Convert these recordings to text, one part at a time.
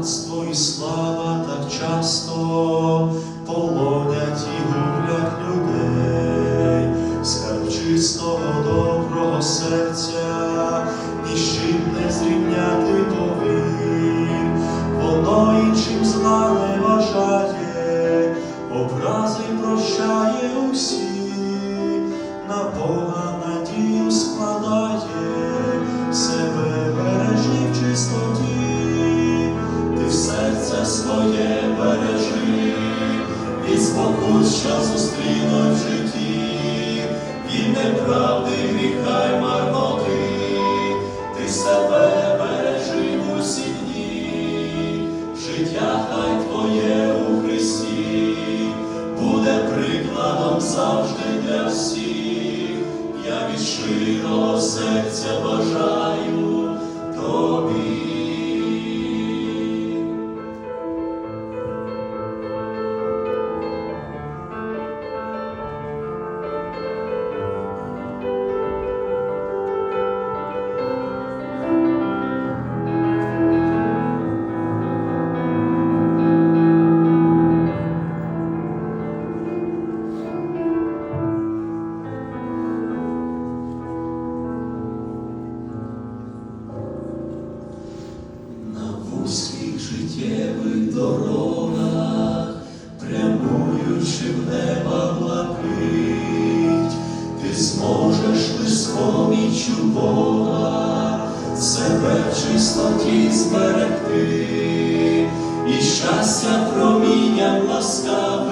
багатство і слава так часто полонять і гублять людей, скарб чистого доброго серця, ні не зрівняти що зустрінуть в житті, від неправди, гріха й ти себе бережи в усі дні, життя хай твоє у Христі, буде прикладом завжди для всіх, я від щирого серця бажаю життєвих дорогах, прямуючи в неба блакить, ти зможеш лиском і Бога, себе в чистоті зберегти, і щастя промінням ласкавим,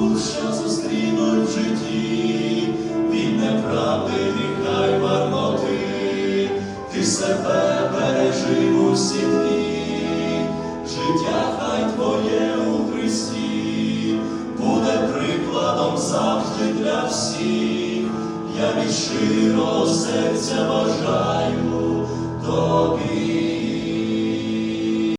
що зустрінуть в житті, від неправди, гріха й марноти, ти себе дні, життя хай твоє у Христі, буде прикладом завжди для всіх. Я від щирого серця бажаю тобі.